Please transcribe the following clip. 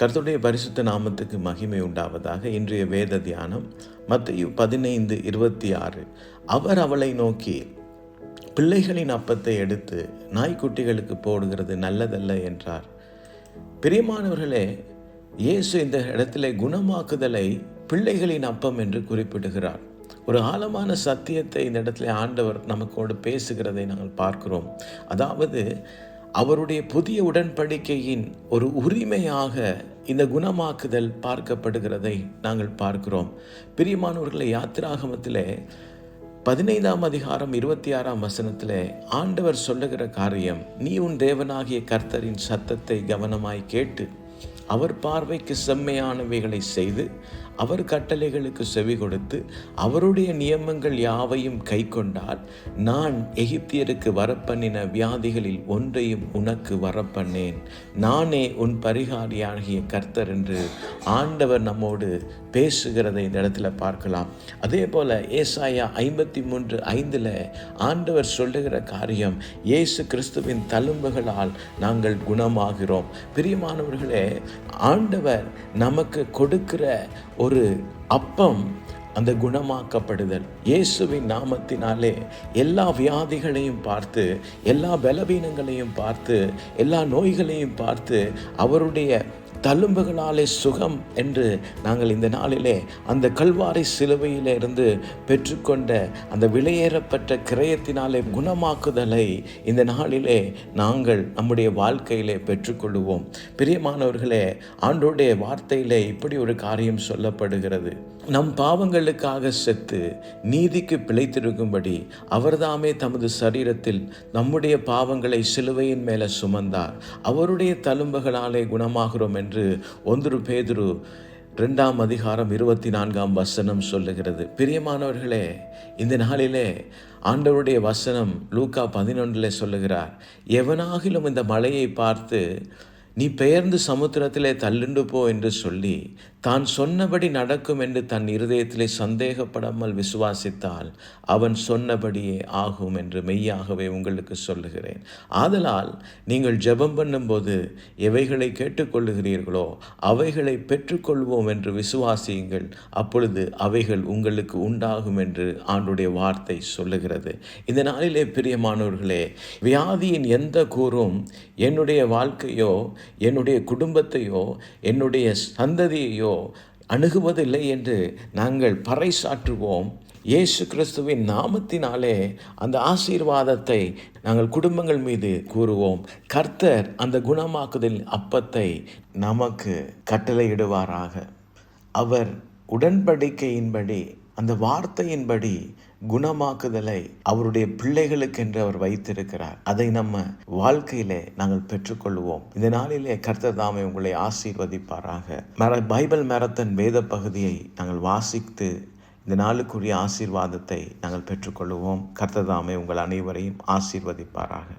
கர்த்தருடைய பரிசுத்த நாமத்துக்கு மகிமை உண்டாவதாக இன்றைய வேத தியானம் மத்திய பதினைந்து இருபத்தி ஆறு. அவர் அவளை நோக்கி பிள்ளைகளின் அப்பத்தை எடுத்து நாய்க்குட்டிகளுக்கு போடுகிறது நல்லதல்ல என்றார். பிரியமானவர்களே இயேசு இந்த இடத்துல குணமாக்குதலை பிள்ளைகளின் அப்பம் என்று குறிப்பிடுகிறார். ஒரு ஆழமான சத்தியத்தை இந்த இடத்துல ஆண்டவர் நமக்கோடு பேசுகிறதை நாங்கள் பார்க்கிறோம். அதாவது அவருடைய புதிய உடன்படிக்கையின் ஒரு உரிமையாக இந்த குணமாக்குதல் பார்க்கப்படுகிறதை நாங்கள் பார்க்கிறோம். பிரியமானவர்களை யாத்திராகமத்தில் பதினைந்தாம் அதிகாரம் இருபத்தி ஆறாம் வசனத்தில் ஆண்டவர் சொல்லுகிற காரியம் நீ உன் தேவனாகிய கர்த்தரின் சத்தத்தை கவனமாய் கேட்டு அவர் பார்வைக்கு செம்மையானவைகளை செய்து அவர் கட்டளைகளுக்கு செவி கொடுத்து அவருடைய நியமங்கள் யாவையும் கை கொண்டால் நான் எகிப்தியருக்கு வரப்பண்ணின வியாதிகளில் ஒன்றையும் உனக்கு வரப்பண்ணேன். நானே உன் பரிகாரியாகிய கர்த்தர் என்று ஆண்டவர் நம்மோடு பேசுகிறதை இந்த இடத்துல பார்க்கலாம். அதே போல ஏசாயா ஐம்பத்தி மூன்று ஐந்தில் ஆண்டவர் சொல்லுகிற காரியம் இயேசு கிறிஸ்துவின் தழும்புகளால் நாங்கள் குணமாகிறோம். பிரியமானவர்களே ஆண்டவர் நமக்கு கொடுக்கிற ஒரு அப்பம் அந்த குணமாக்கப்படுதல். இயேசுவின் நாமத்தினாலே எல்லா வியாதிகளையும் பார்த்து எல்லா பலவீனங்களையும் பார்த்து எல்லா நோய்களையும் பார்த்து அவருடைய தழும்புகளாலே சுகம் என்று நாங்கள் இந்த நாளிலே அந்த கல்வாரி சிலுவையிலே இருந்து பெற்றுக்கொண்ட அந்த விலையேறப்பட்ட கிரயத்தினாலே குணமாக்குதலை இந்த நாளிலே நாங்கள் நம்முடைய வாழ்க்கையிலே பெற்றுக்கொள்வோம் பிரியமானவர்களே ஆண்டோடைய வார்த்தையிலே இப்படி ஒரு காரியம் சொல்லப்படுகிறது. நம் பாவங்களுக்காக செத்து நீதிக்கு பிழைத்திருக்கும்படி அவர்தாமே தமது சரீரத்தில் நம்முடைய பாவங்களை சிலுவையின் மேலே சுமந்தார். அவருடைய தழும்புகளாலே குணமாகிறோம் என்று ஒன்று பேதுரு ரெண்டாம் அதிகாரம் இருபத்தி நான்காம் வசனம் சொல்லுகிறது. பிரியமானவர்களே இந்த நாளிலே ஆண்டவருடைய வசனம் லூக்கா பதினொன்றில் சொல்லுகிறார். எவனாகிலும் இந்த மலையை பார்த்து நீ பெயர்ந்து சமுத்திரத்திலே தள்ளுண்டு போ என்று சொல்லி தான் சொன்னபடி நடக்கும் என்று தன் இருதயத்திலே சந்தேகப்படாமல் விசுவாசித்தால் அவன் சொன்னபடியே ஆகும் என்று மெய்யாகவே உங்களுக்கு சொல்லுகிறேன். ஆதலால் நீங்கள் ஜெபம் பண்ணும்போது எவைகளை கேட்டுக்கொள்ளுகிறீர்களோ அவைகளை பெற்றுக்கொள்வோம் என்று விசுவாசியுங்கள். அப்பொழுது அவைகள் உங்களுக்கு உண்டாகும் என்று ஆண்டுடைய வார்த்தை சொல்லுகிறது. இந்த நாளிலே பிரியமானவர்களே வியாதியின் எந்த கூறும் என்னுடைய வாழ்க்கையோ என்னுடைய குடும்பத்தையோ என்னுடைய சந்ததியையோ அணுகுவதில்லை என்று நாங்கள் பறைசாற்றுவோம். இயேசு கிறிஸ்துவின் நாமத்தினாலே அந்த ஆசீர்வாதத்தை நாங்கள் குடும்பங்கள் மீது கூறுவோம். கர்த்தர் அந்த குணமாக்குதல் அப்பத்தை நமக்கு கட்டளையிடுவாராக. அவர் உடன்படிக்கையின்படி அந்த வார்த்தையின்படி குணமாக்குதலை அவருடைய பிள்ளைகளுக்கென்று அவர் வைத்திருக்கிறார். அதை நம்ம வாழ்க்கையிலே நாங்கள் பெற்றுக்கொள்வோம். இந்த நாளிலே கர்த்தர் தாமே உங்களை ஆசீர்வதிப்பாராக. மர பைபிள் மேரத்தன் வேத பகுதியை நாங்கள் வாசித்து இந்த நாளுக்குரிய ஆசீர்வாதத்தை நாங்கள் பெற்றுக்கொள்வோம். கர்த்தர் தாமை உங்கள் அனைவரையும் ஆசீர்வதிப்பாராக.